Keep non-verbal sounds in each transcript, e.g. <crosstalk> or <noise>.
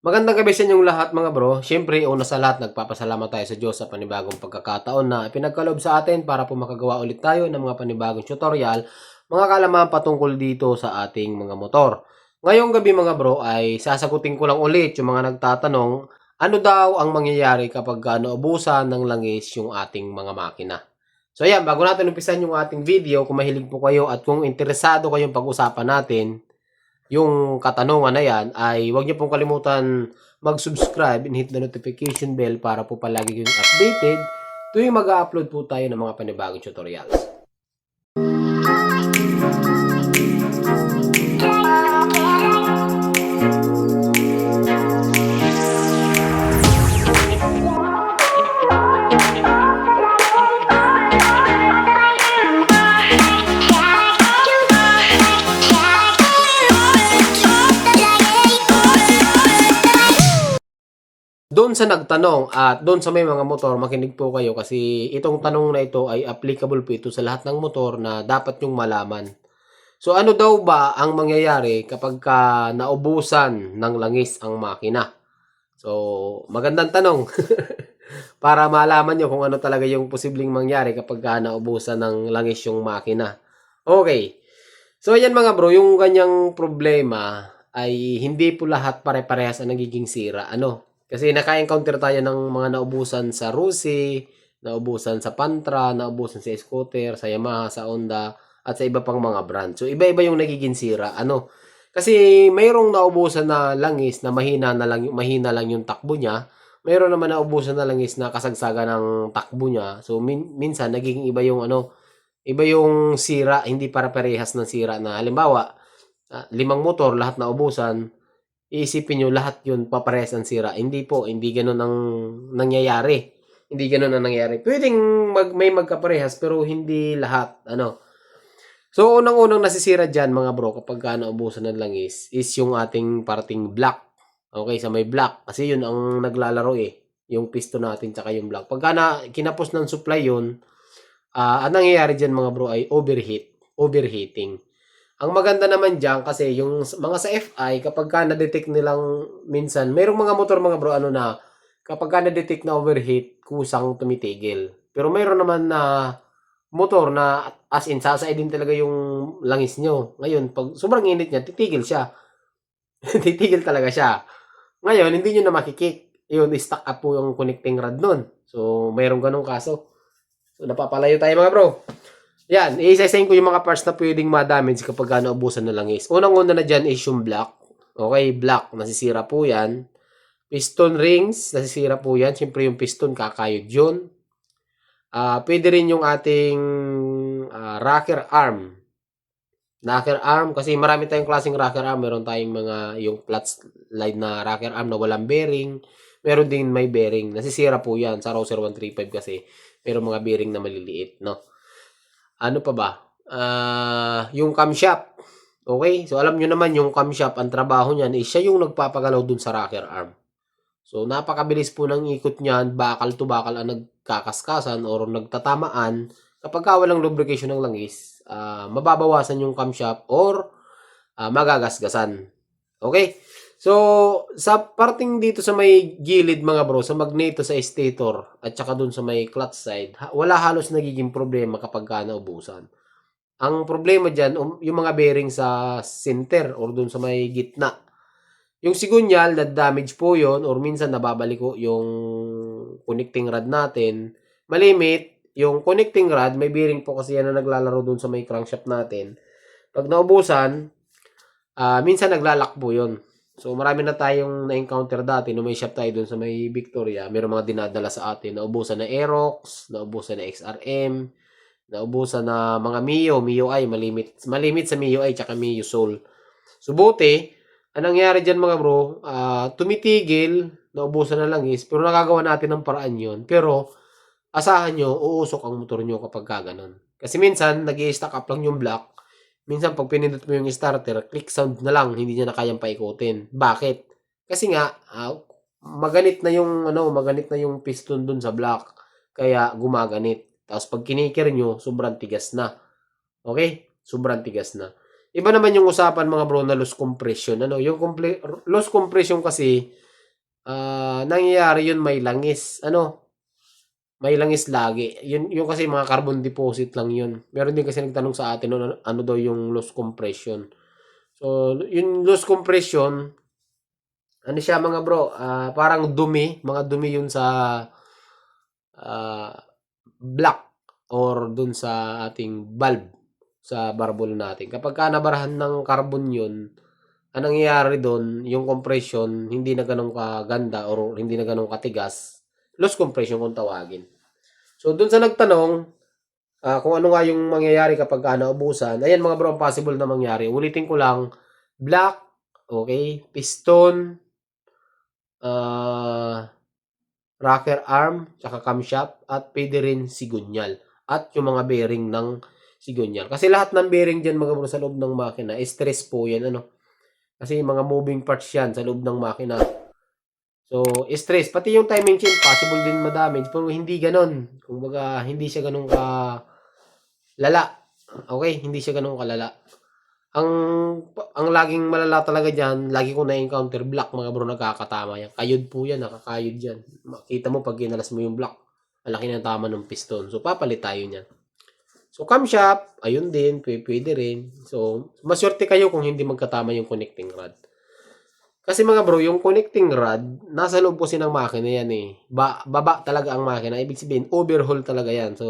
Magandang gabi sa inyong lahat mga bro. Siyempre, una sa lahat, nagpapasalamat tayo sa Diyos sa panibagong pagkakataon na pinagkaloob sa atin para po makagawa ulit tayo ng mga panibagong tutorial, mga kalaman patungkol dito sa ating mga motor. Ngayong gabi mga bro ay sasagutin ko lang ulit yung mga nagtatanong ano daw ang mangyayari kapag naubusan ng langis yung ating mga makina. So ayan, bago natin umpisan yung ating video, kung mahilig po kayo at kung interesado kayong pag-usapan natin, yung katanungan na yan ay huwag niyo pong kalimutan mag-subscribe and hit the notification bell para po palagi kayong updated tuwing mag-upload po tayo ng mga panibagong tutorials. Sa nagtanong at doon sa may mga motor, makinig po kayo kasi itong tanong na ito ay applicable po ito sa lahat ng motor na dapat nyong malaman. So ano daw ba ang mangyayari kapag ka naubusan ng langis ang makina? So magandang tanong. <laughs> Para malaman nyo kung ano talaga yung posibleng mangyari kapag ka naubusan ng langis yung makina. Okay. So ayan mga bro, yung ganyang problema ay hindi po lahat pare-parehas ang nagiging sira. Ano? Kasi naka-encounter tayo ng mga naubusan sa Rusi, naubusan sa Pantra, naubusan sa scooter, sa Yamaha, sa Honda, at sa iba pang mga brand. So, iba-iba yung nagiging sira. Ano? Kasi mayroong naubusan na langis na mahina na lang, mahina lang yung takbo niya. Mayroon naman naubusan na langis na kasagsaga ng takbo niya. So, min- minsan, nagiging iba yung ano, iba yung sira, hindi para parehas ng sira na halimbawa, ah, limang motor, lahat naubusan, iisipin nyo lahat yun paparehas ang sira. Hindi po, hindi ganun ang nangyayari. Hindi ganun ang nangyayari. Pwedeng mag, may magkaparehas pero hindi lahat. Ano? So, unang-unang nasisira dyan mga bro kapag ka naubusan ng langis is yung ating parting black. Okay, sa may black. Kasi yun ang naglalaro eh. Yung piston natin tsaka yung black. Pagka na, kinapos ng supply yun, ah ang nangyayari dyan mga bro ay overheat. Overheating. Ang maganda naman diyan kasi yung mga sa FI kapag ka na-detect nilang minsan, mayroong mga motor mga bro ano na kapag ka na-detect na overheat, kusang tumitigil. Pero mayroon naman na motor na as in sasaidin talaga yung langis nyo. Ngayon, pag sobrang init niya, titigil siya. <laughs> titigil talaga siya. Ngayon, hindi nyo na makikik. Yun, stuck up po yung connecting rod nun. So, mayroong ganong kaso. So, napapalayo tayo mga bro. Yan, isa-isayin ko yung mga parts na pwedeng ma-damage kapag naubusan ng langis. Unang-una na dyan is yung black. Okay, black, nasisira po yan. Piston rings, nasisira po yan. Siyempre yung piston, kakayod yun. Ah, pwede rin yung ating ah, rocker arm. Rocker arm, kasi marami tayong klaseng rocker arm. Meron tayong mga, yung flat slide na rocker arm na walang bearing. Meron din may bearing. Nasisira po yan sa Rouser 135 kasi meron mga bearing na maliliit, no? Ano pa ba? Ah, yung camshaft. Okay? So alam nyo naman yung camshaft, ang trabaho niyan is siya yung nagpapagalaw dun sa rocker arm. So napakabilis po ng ikot niyan, bakal to bakal ang nagkakaskasan or nagtatamaan. Kapag ka walang lubrication ng langis, ah, mababawasan yung camshaft or ah, magagasgasan. Okay? So, sa parting dito sa may gilid mga bro, sa magneto sa stator at saka dun sa may clutch side, wala halos nagiging problema kapag ka naubusan. Ang problema dyan, um, yung mga bearing sa center or dun sa may gitna. Yung sigunyal, na damage po yon or minsan nababaliko yung connecting rod natin. Malimit, yung connecting rod, may bearing po kasi yan na naglalaro dun sa may crankshaft natin. Pag naubusan, ah minsan naglalakbo yon So, marami na tayong na-encounter dati nung may shop tayo dun sa may Victoria. Meron mga dinadala sa atin. Naubusan na Aerox, naubusan na XRM, naubusan na mga Mio, Mio I, malimit, malimit sa Mio I, tsaka Mio Soul. So, buti, ang nangyari dyan mga bro, ah, tumitigil, naubusan na langis, pero nagagawa natin ng paraan yon Pero, asahan nyo, uusok ang motor nyo kapag kaganon. Kasi minsan, nag stack up lang yung block, minsan pag pinindot mo yung starter, click sound na lang, hindi niya na kayang paikutin. Bakit? Kasi nga, ah, maganit na yung ano, maganit na yung piston dun sa block. Kaya gumaganit. Tapos pag kinikir nyo, sobrang tigas na. Okay? Sobrang tigas na. Iba naman yung usapan mga bro na loss compression. Ano, yung loss compression kasi ah, nangyayari yun may langis. Ano? May langis lagi. Yun, yun kasi mga carbon deposit lang yun. Meron din kasi nagtanong sa atin ano, ano daw yung loss compression. So, yung loss compression, ano siya mga bro, ah, parang dumi, mga dumi yun sa ah, black or dun sa ating bulb sa barbol natin. Kapag ka nabarahan ng carbon yun, ang nangyayari doon, yung compression, hindi na ganun kaganda or hindi na ganun katigas. Loss compression kung tawagin. So, doon sa nagtanong, ah, kung ano nga yung mangyayari kapag ka naubusan, ayan mga bro, ang possible na mangyari. Ulitin ko lang, black, okay, piston, ah, rocker arm, tsaka camshaft, at pwede rin sigunyal. At yung mga bearing ng sigunyal. Kasi lahat ng bearing dyan mga bro sa loob ng makina, stress po yan, ano. Kasi mga moving parts yan sa loob ng makina. So, stress. Pati yung timing chain, possible din madamage. Pero hindi ganon. Kung baga, hindi siya ganun ka lala. Okay? Hindi siya ganun kalala. Ang ang laging malala talaga dyan, lagi ko na-encounter black mga bro, nagkakatama yan. Kayod po yan, nakakayod yan. Makita mo pag ginalas mo yung black, malaki na tama ng piston. So, papalit tayo niyan. So, camshaft, ayun din, pwede rin. So, maswerte kayo kung hindi magkatama yung connecting rod. Kasi mga bro, yung connecting rod, nasa loob po ng makina yan eh. Ba baba talaga ang makina. Ibig sabihin, overhaul talaga yan. So,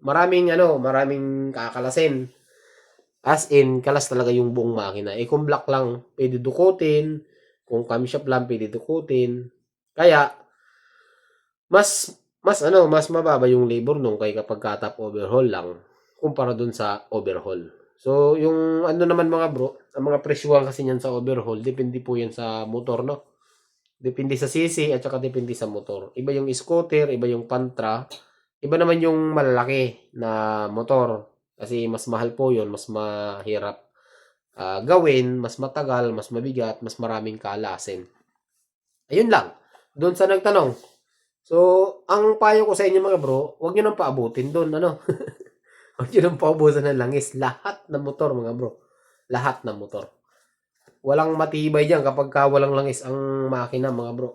maraming ano, maraming kakalasin. As in, kalas talaga yung buong makina. Eh, kung black lang, pwede dukutin. Kung camshaft lang, pwede dukutin. Kaya, mas, mas ano, mas mababa yung labor nung kay kapag katap overhaul lang kumpara dun sa overhaul. So, yung ano naman mga bro, ang mga presyuhan kasi niyan sa overhaul, depende po yan sa motor, no? Depende sa CC at saka depende sa motor. Iba yung scooter, iba yung pantra, iba naman yung malalaki na motor. Kasi mas mahal po yun, mas mahirap ah, gawin, mas matagal, mas mabigat, mas maraming kalasin. Ayun lang. Doon sa nagtanong. So, ang payo ko sa inyo mga bro, huwag nyo nang paabutin doon, ano? <laughs> Huwag nyo nang paubusan ng langis. Lahat ng motor, mga bro. Lahat ng motor. Walang matibay dyan kapag ka walang langis ang makina, mga bro.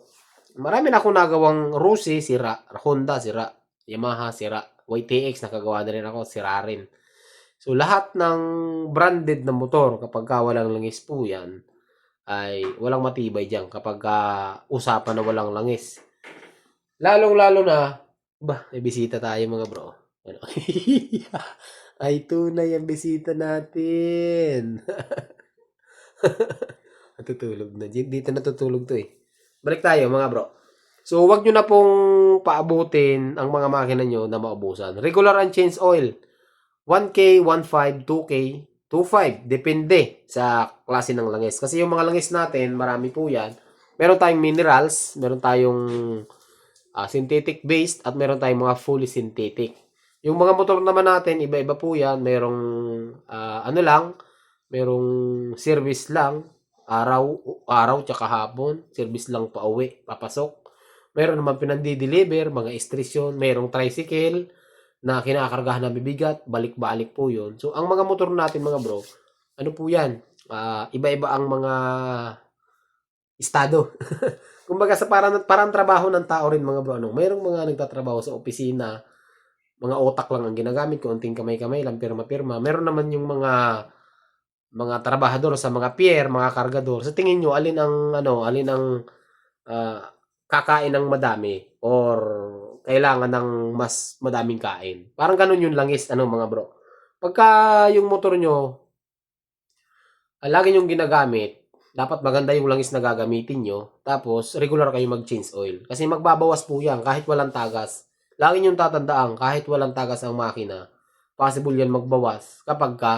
Marami na akong nagawang Rusi, sira. Honda, sira. Yamaha, sira. YTX, nakagawa na rin ako, sira rin. So, lahat ng branded na motor, kapag ka walang langis po yan, ay walang matibay dyan kapag ka usapan na walang langis. Lalong-lalo na, ba, may bisita tayo mga bro. <laughs> Ay, tunay ang bisita natin. <laughs> natutulog na. Di- Dito natutulog to eh. Balik tayo mga bro. So, wag nyo na pong paabutin ang mga makina nyo na maubusan. Regular and change oil. 1K, 1.5, 2K, 2.5. Depende sa klase ng langis. Kasi yung mga langis natin, marami po yan. Meron tayong minerals, meron tayong ah, synthetic based, at meron tayong mga fully synthetic. Yung mga motor naman natin, iba-iba po yan. Merong ah, ano lang, merong service lang, araw, araw tsaka hapon, service lang pa uwi, papasok. Meron naman pinandi-deliver, mga estrisyon, merong tricycle na kinakargahan na bibigat, balik-balik po yun. So, ang mga motor natin mga bro, ano po yan? Ah, iba-iba ang mga estado. <laughs> Kumbaga sa parang, parang trabaho ng tao rin mga bro. Ano, mayroong mga nagtatrabaho sa opisina, mga otak lang ang ginagamit, konting kamay-kamay lang, pirma-pirma. Meron naman yung mga mga trabahador sa mga pier, mga kargador. Sa tingin nyo, alin ang ano, alin ang ah, kakain ng madami or kailangan ng mas madaming kain. Parang ganun yung langis, ano mga bro. Pagka yung motor nyo, ah, lagi yung ginagamit, dapat maganda yung langis na gagamitin nyo. Tapos, regular kayo mag-change oil. Kasi magbabawas po yan kahit walang tagas. Lagi nyo tatandaan, kahit walang tagas ang makina, possible yan magbawas kapag ka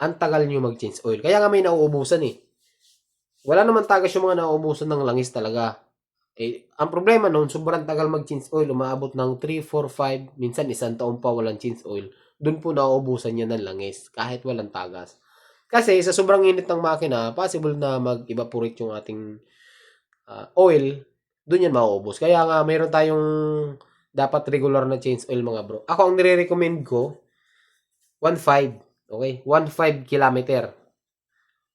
ang tagal nyo mag-change oil. Kaya nga may nauubusan eh. Wala naman tagas yung mga nauubusan ng langis talaga. Eh, ang problema noon, sobrang tagal mag-change oil, umaabot ng 3, 4, 5, minsan isang taon pa walang change oil. Doon po nauubusan niya ng langis, kahit walang tagas. Kasi sa sobrang init ng makina, possible na mag-evaporate yung ating ah, oil, doon yan mauubos. Kaya nga, mayroon tayong dapat regular na change oil mga bro. Ako ang nire-recommend ko, 1.5. Okay? 1.5 kilometer.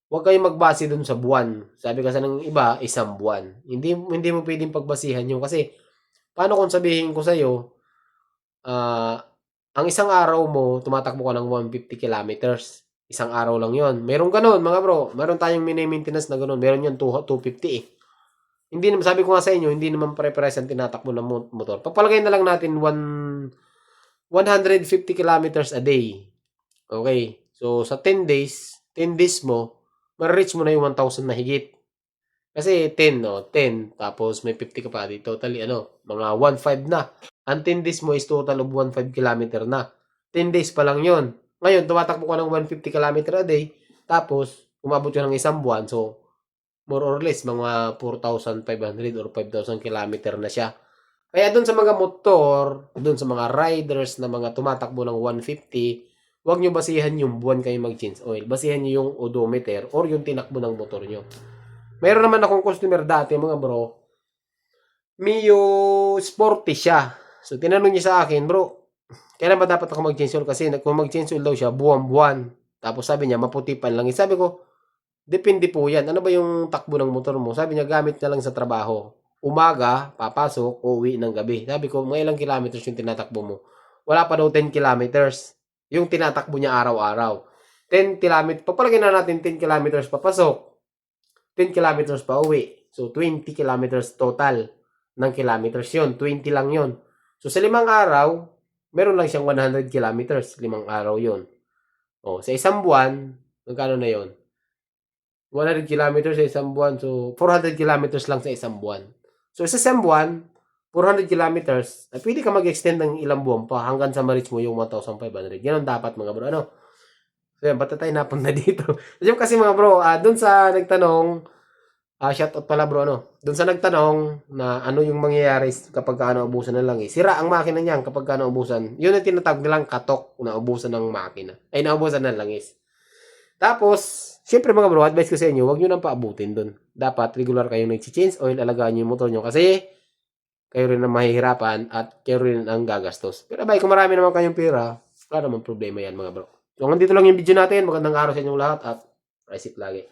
huwag kayong magbase dun sa buwan. Sabi kasi ng iba, isang buwan. Hindi, hindi mo pwedeng pagbasihan yun. Kasi, paano kung sabihin ko sa'yo, ah, ang isang araw mo, tumatakbo ka ng 150 kilometers. Isang araw lang yon. Meron ganun, mga bro. Meron tayong mini-maintenance na ganun. Meron yun, 2, 250 eh. Hindi naman, sabi ko nga sa inyo, hindi naman pare-pares ang tinatakbo ng mo- motor. Papalagay na lang natin 1, 150 kilometers a day. Okay. So, sa 10 days, 10 days mo, ma-reach mo na yung 1,000 na higit. Kasi 10, no? 10. Tapos may 50 ka pa. Di totally, ano, mga 1,500 na. Ang 10 days mo is total of 1,500 kilometer na. 10 days pa lang yon. Ngayon, tumatakbo ka ng 150 kilometer a day. Tapos, umabot yun ng isang buwan. So, more or less, mga 4,500 or 5,000 kilometer na siya. Kaya doon sa mga motor, doon sa mga riders na mga tumatakbo ng 150, huwag nyo basihan yung buwan kayo mag-change oil. Basihan nyo yung odometer or yung tinakbo ng motor nyo. Meron naman akong customer dati, mga bro. Mio sporty siya. So, tinanong niya sa akin, bro, kailan ba dapat ako mag-change oil? Kasi kung mag-change oil daw siya, buwan-buwan. Tapos sabi niya, maputi pa lang. Sabi ko, depende po yan. Ano ba yung takbo ng motor mo? Sabi niya, gamit na lang sa trabaho. Umaga, papasok, uwi ng gabi. Sabi ko, mga ilang kilometers yung tinatakbo mo? Wala pa daw 10 kilometers. Yung tinatakbo niya araw-araw. 10 kilometers, papalagyan na natin 10 kilometers papasok. 10 kilometers pa uwi. So, 20 kilometers total ng kilometers yon 20 lang yon So, sa limang araw, meron lang siyang 100 kilometers. Limang araw yon O, sa isang buwan, magkano na yon 100 kilometers sa isang buwan. So, 400 kilometers lang sa isang buwan. So, sa isang buwan, 400 kilometers, ay pwede ka mag-extend ng ilang buwan pa hanggang sa ma-reach mo yung 1,500. Ganun dapat mga bro. Ano? So, yan, ba't na tayo napunta <laughs> dito? Kasi mga bro, ah doon sa nagtanong, ah shout out pala bro, ano? Doon sa nagtanong na ano yung mangyayari kapag ka naubusan ng langis. Sira ang makina niyan kapag ka naubusan. Yun ang tinatawag nilang katok na ubusan ng makina. Ay, naubusan ng langis. Tapos, syempre mga bro, advice ko sa inyo, huwag nyo nang paabutin doon. Dapat regular kayong nag-change oil, alagaan nyo yung motor nyo kasi kayo rin ang mahihirapan at kayo rin ang gagastos. Pero abay, kung marami naman kayong pera, wala naman problema yan mga bro. So, hanggang dito lang yung video natin. Magandang araw sa inyong lahat at ride safe lagi.